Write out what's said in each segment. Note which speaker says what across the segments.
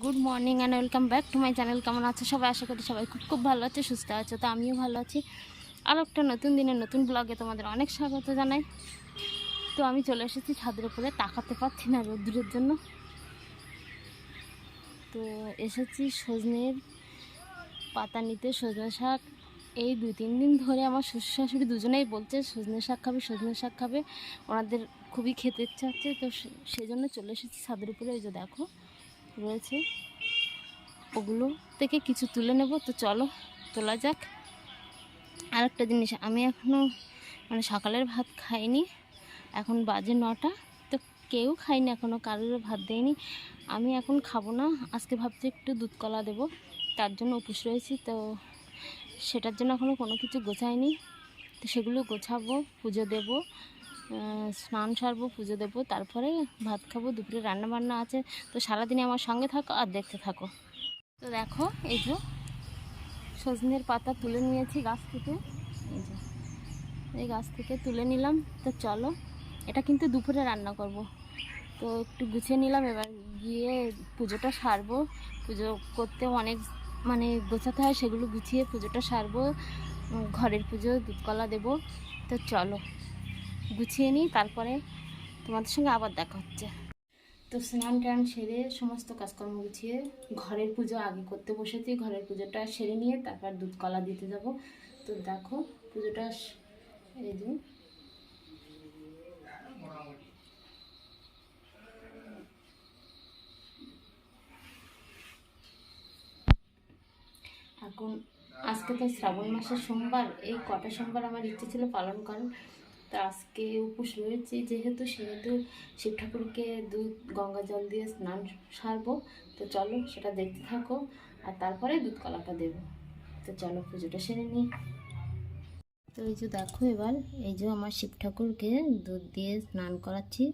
Speaker 1: Good morning and welcome back to my channel কেমন আছে সবাই? আশা করি সবাই খুব খুব ভালো আছে, সুস্থ আছে, তো আমিও ভালো আছি। আর একটা নতুন দিনের নতুন ব্লগে তোমাদের অনেক স্বাগত জানাই। তো আমি চলে এসেছি ছাদের উপরে তাকাতে পারছি না রোদ্দুরের জন্য। তো এসেছি সজনের পাতা নিতে, সজনে শাক। এই দুই তিন দিন ধরে আমার শ্বশুর শাশুড়ি দুজনেই বলছে, সজনে শাক খাবে, সজনে শাক খাবে। ওনাদের খুবই খেতে ইচ্ছা হচ্ছে, তো সেই জন্য চলে এসেছি ছাদের উপরে ওই যে দেখো। রয়েছে। ওগুলো থেকে কিছু তুলে নেব। তো চলো, তোলা যাক। আর একটা জিনিস, আমি এখনও মানে সকালের ভাত খাইনি। এখন বাজে নটা। তো কেউ খাইনি এখনও কারোর ভাত দেয়নি। আমি এখন খাব না। আজকে ভাবছি একটু দুধ কলা দেবো। তার জন্য উপোস রয়েছি। তো সেটার জন্য এখনও কোনো কিছু গোছাইনি। তো সেগুলো গোছাবো, পুজো দেবো। স্নান সারবো, পুজো দেবো, তারপরে ভাত খাব, দুপুরে রান্না বান্না আছে। তো সারাদিনে আমার সঙ্গে থাকো আর দেখতে থাকো। তো দেখো, এই যে সজনের পাতা তুলে নিয়েছি গাছ থেকে। এই যে, এই গাছ থেকে তুলে নিলাম। তো চলো, এটা কিন্তু দুপুরে রান্না করব। তো একটু গুছিয়ে নিলাম, এবার গিয়ে পুজোটা সারবো। পুজো করতে অনেক মানে গোছাতে হয়, সেগুলো গুছিয়ে পুজোটা সারবো। ঘরের পুজো, দুধকলা দেবো। তো চলো। গুছিয়ে নিই, তারপরে তোমাদের সঙ্গে আবার দেখা হচ্ছে। তো স্নান টান সেরে সমস্ত কাজকর্ম গুছিয়ে ঘরের পুজো আগে করতে বসেছি। ঘরের পুজোটা সেরে নিয়ে তারপর দুধ কলা দিতে যাব। তো দেখো, পুজোটা এই যে। এখন, আজকে তো শ্রাবণ মাসের সোমবার, এই কটা সোমবার আমার ইচ্ছে ছিল পালন করার। তা আজকে উপোস রয়েছে, যেহেতু সেহেতু শিব ঠাকুরকে দুধ গঙ্গা জল দিয়ে স্নান সারবো, তো চলো সেটা দেখতে থাকো আর তারপরে দুধ কলাটা দেবো। তো চলো পুজোটা সেরে নিই। তো এই যে দেখো এবার, এই যে আমার শিব ঠাকুরকে দুধ দিয়ে স্নান করাচ্ছি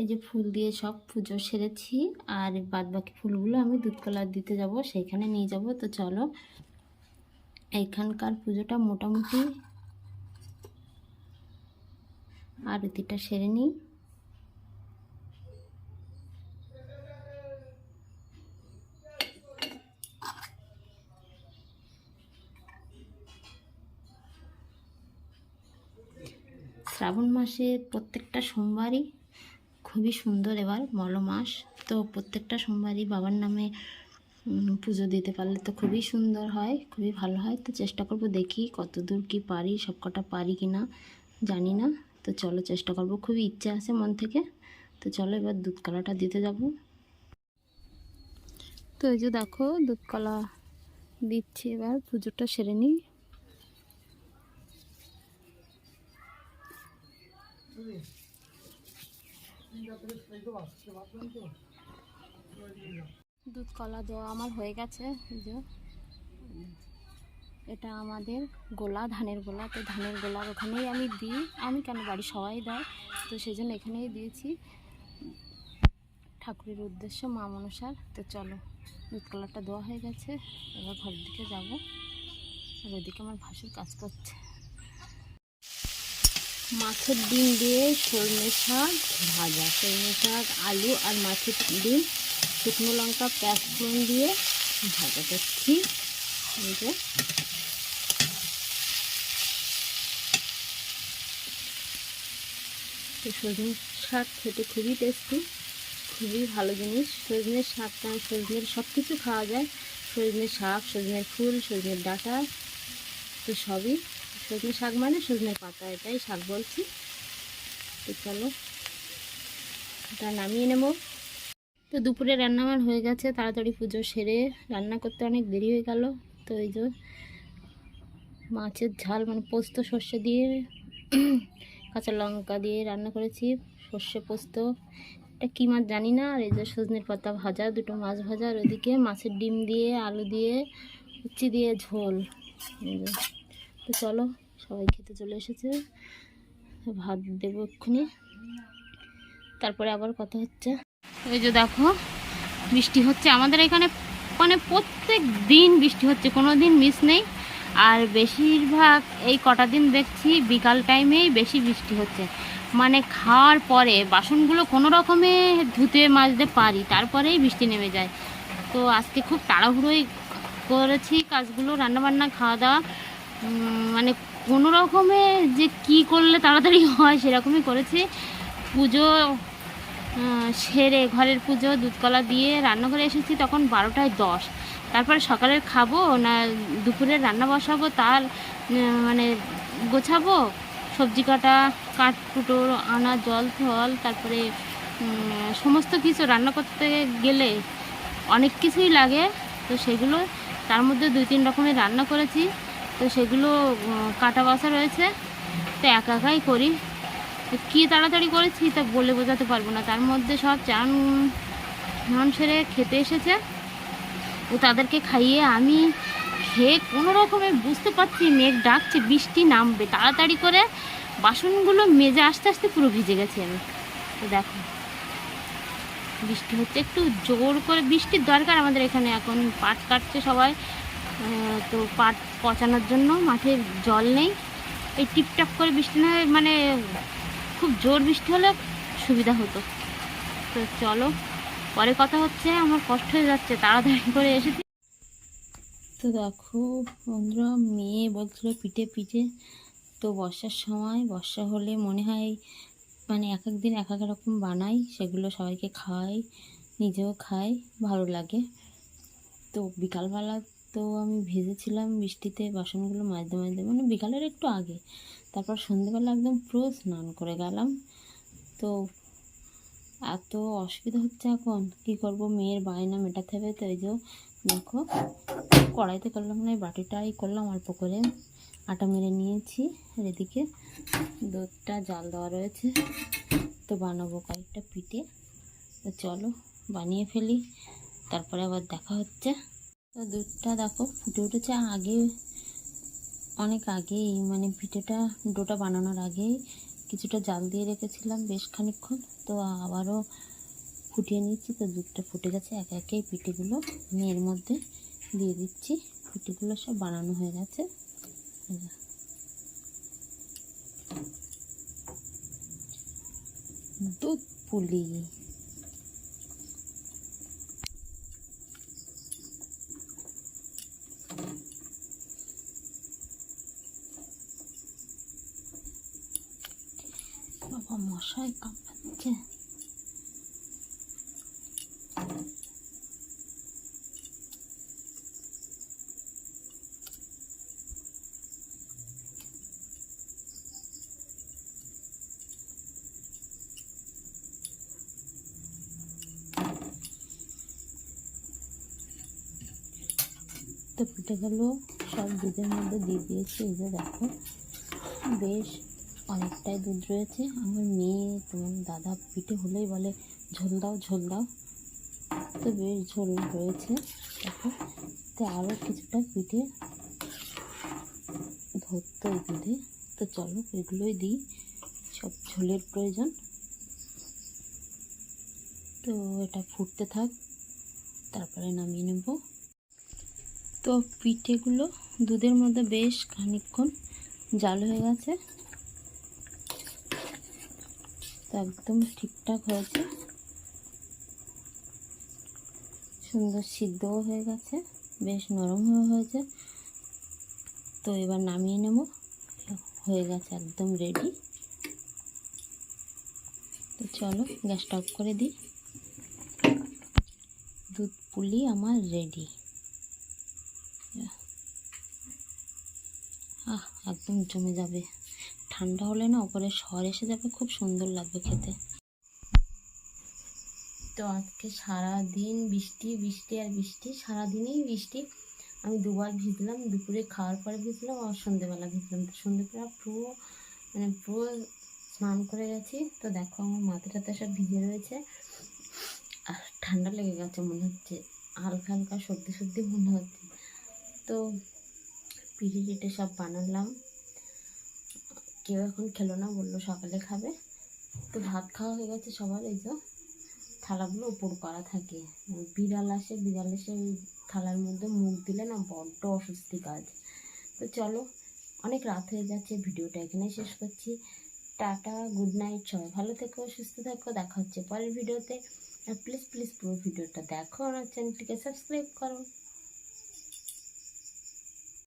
Speaker 1: এই যে ফুল দিয়ে সব পুজো সেরেছি আর বাদ বাকি ফুলগুলো আমি দুধ কলার দিতে যাব, সেইখানে নিয়ে যাব। তো চলো, এইখানকার পুজোটা মোটামুটি আরতিটা সেরে নিই। শ্রাবণ মাসে প্রত্যেকটা সোমবারই খুবই সুন্দর এবার মল মাস। তো প্রত্যেকটা সোমবারই বাবার নামে পুজো দিতে পারলে তো খুবই সুন্দর হয়, খুবই ভালো হয়। তো চেষ্টা করব দেখি কতদূর কি পারি, সব কটা পারি কি না জানি না। তো চলো চেষ্টা করব, খুবই ইচ্ছা আছে মন থেকে। তো চলো এবার দুধ কলাটা দিতে যাব। তো এই যে দেখো, দুধ কলা দিচ্ছি এবার, পুজোটা সেরে নিই। দুধ কলা দেওয়া আমার হয়ে গেছে এটা আমাদের গোলা, ধানের গোলা। তো ধানের গোলার ওখানেই আমি দিই। আমি কেন বাড়ি সবাই দেয়? তো সেই জন্য এখানেই দিয়েছি। ঠাকুরের উদ্দেশ্য, মা মনসার। তো চলো, দুধ কলাটা দেওয়া হয়ে গেছে। এবার ঘরের দিকে যাব। আর ওইদিকে আমার ভাসুর কাজ করছে। মাছের ডিম দিয়ে সরষে শাক ভাজা। সরষে শাক, আলু আর মাছের ডিম, শুকনো লঙ্কা, পেঁয়াজ ফোড়ন দিয়ে ভাজা। করছি তো সজনে শাক খেতে খুবই টেস্টি খুবই ভালো জিনিস। সজনের শাকটা সজনের সব কিছু খাওয়া যায়। সজনের শাক সজনের ফুল সজনের ডাঁটা, তো সবই সজনে শাক মানে সজনের পাতা, এটাই শাক বলছি। তো চলো, এটা নামিয়ে নেব। তো দুপুরে রান্না আমার হয়ে গেছে, তাড়াতাড়ি পুজো সেরে রান্না করতে অনেক দেরি হয়ে গেল। তো এই যে মাছের ঝাল মানে পোস্ত, সর্ষে দিয়ে, কাঁচা লঙ্কা দিয়ে রান্না করেছি, সর্ষে পোস্ত। এটা কী মাছ জানি না, আর এই যে সজনের পাতা ভাজা, দুটো মাছ ভাজা, আর ওদিকে মাছের ডিম দিয়ে, আলু দিয়ে উচ্চি দিয়ে ঝোল। তো চলো, সবাই খেতে চলে এসেছে। ভাত দেবো এক্ষুনি। তারপরে আবার কথা হচ্ছে। এই যে দেখো, বৃষ্টি হচ্ছে। আমাদের এখানে মানে প্রত্যেক দিন বৃষ্টি হচ্ছে, কোনো দিন মিস নেই। আর বেশিরভাগ এই কটা দিন দেখছি, বিকাল টাইমেই বেশি বৃষ্টি হচ্ছে। মানে খাওয়ার পরে বাসনগুলো কোনো রকমে ধুতে মাজতে পারি, তারপরেই বৃষ্টি নেমে যায়। তো আজকে খুব তাড়াহুড়োই করেছি কাজগুলো, রান্নাবান্না খাওয়া দাওয়া মানে কোনো রকমে যে কি করলে তাড়াতাড়ি হয় সেরকমই করেছি। পুজো সেরে ঘরের পুজো, দুধকলা দিয়ে রান্নাঘরে এসেছি তখন বারোটায় দশ। তারপরে সকালের খাব, না দুপুরের রান্না বসাবো তার মানে গোছাবো, সবজি কাটা, কাঠ কুটো আনা, জল, ফল, তারপরে সমস্ত কিছু রান্না করতে গেলে অনেক কিছুই লাগে। তো সেগুলো তার মধ্যে দুই তিন রকমের রান্না করেছি। তো সেগুলো কাটা বাছা রয়েছে। তো একা একাই করি। কী তাড়াতাড়ি করেছি তা বলে বোঝাতে পারব না। তার মধ্যে সব চান, স্নান সেরে খেতে এসেছে। ও তাদেরকে খাইয়ে আমি খেয়ে কোনো রকমে বুঝতে পারছি, মেঘ ডাকছে, বৃষ্টি নামবে। তাড়াতাড়ি করে বাসনগুলো মেজে আস্তে আস্তে পুরো ভিজে গেছি আমি। তো দেখো, বৃষ্টি হচ্ছে। একটু জোর করে বৃষ্টির দরকার আমাদের এখানে। এখন পাট কাটছে সবাই। তো পাট পচানোর জন্য মাঠে জল নেই। এই টিপটাপ করে বৃষ্টি না মানে খুব জোর বৃষ্টি হলে সুবিধা হতো। তো চলো, পরে কথা হচ্ছে, আমার কষ্ট হয়ে যাচ্ছে, তাড়াতাড়ি করে এসেছি। তো দেখো বন্ধুরা, মেয়ে বলছিল পিঠে পিঠে, তো বর্ষার সময়, বর্ষা হলে মনে হয় মানে এক এক দিন এক এক রকম বানাই, সেগুলো সবাইকে খাওয়াই, নিজেও খাই, ভালো লাগে। তো বিকালবেলা তো আমি ভেজেছিলাম বৃষ্টিতে বাসনগুলো মাজতে মাজতে মানে বিকালের একটু আগে। তারপর সন্ধেবেলা একদম পুরো স্নান করে গেলাম। তো এত অসুবিধা হচ্ছে এখন, কি করব? মেয়ের বায়না মেটাতে হবে, তো এই যে দেখো, কড়াইতে করলাম না, এই বাটিটাই করলাম অল্প করে। আটা মেরে নিয়েছি, আর এদিকে দুধটা জাল দেওয়া রয়েছে। তো বানাবো কয়েকটা পিঠে। তো চলো, বানিয়ে ফেলি। তারপরে আবার দেখা হচ্ছে। তো দুধটা দেখো ফুটে উঠেছে। আগে, অনেক আগেই মানে পিঠেটা ডোটা বানানোর আগেই কিছুটা জাল দিয়ে রেখেছিলাম বেশ খানিকক্ষণ। তো আবারও ফুটিয়ে নিচ্ছি। তো দুধটা ফুটে গেছে একে একে পিঠেগুলো আমি এর মধ্যে দিয়ে দিচ্ছি। পিঠেগুলো সব বানানো হয়ে গেছে। দুধ পুলি। বাবা মশাই কামড়াচ্ছে তো পিঠেগুলো সব দুধের মধ্যে দিয়ে দিয়েছি এই দেখো। বেশ অনেকটাই দুধ রয়েছে। আমার মেয়ে তোমার দাদা পিঠে হলেই বলে, ঝোল দাও ঝোল দাও। তো বেশ ঝোল রয়েছে। দেখো, তো আরও কিছুটা পিঠে ধরতো দুধে তো চলো, এগুলোই দিই। সব ঝোলের প্রয়োজন। তো এটা ফুটতে থাক, তারপরে নামিয়ে নেব। তো পিঠেগুলো দুধের মধ্যে বেশ খানিকক্ষণ জাল হয়ে গেছে তো একদম ঠিকঠাক হয়েছে। সুন্দর সিদ্ধও হয়ে গেছে, বেশ নরম হয়ে হয়েছে। তো এবার নামিয়ে নেব, হয়ে গেছে একদম রেডি তো চলো গ্যাসটা অফ করে দিই। দুধ পুলি আমার রেডি আহ, একদম জমে যাবে। ঠান্ডা হলে না ওপরে সর এসে যাবে, খুব সুন্দর লাগবে খেতে। তো আজকে সারা দিন বৃষ্টি বৃষ্টি আর বৃষ্টি সারা দিনেই বৃষ্টি। আমি দুবার ভিজলাম, দুপুরে খাওয়ার পরে ভিজলাম আর সন্ধেবেলা ভিজলাম। তো সন্ধেবেলা পুরো মানে পুরো স্নান করে গেছি। তো দেখো আমার মাথা টাথা সব ভিজে রয়েছে। আর ঠান্ডা লেগে গেছে মনে হচ্ছে। হালকা হালকা সর্দি সর্দি মনে হচ্ছে। তো পিঠে টিটে সব বানালাম। কেউ এখন খেলো না, বলল সকালে খাবে। তো তো ভাত খাওয়া হয়ে গেছে সবার, এই যে থালাগুলো উপর করা থাকে। বিড়াল আসে, বিড়াল এসে ওই থালার মধ্যে মুখ দিলে না বড্ড অস্বস্তি কাজ। তো চলো, অনেক রাত হয়ে যাচ্ছে, ভিডিওটা এখানে শেষ করছি। টাটা, গুড নাইট, সবাই ভালো থেকো, সুস্থ থেকো, দেখা হচ্ছে পরের ভিডিওতে। আর প্লিজ প্লিজ পুরো ভিডিওটা দেখো আমার চ্যানেলটিকে সাবস্ক্রাইব করো।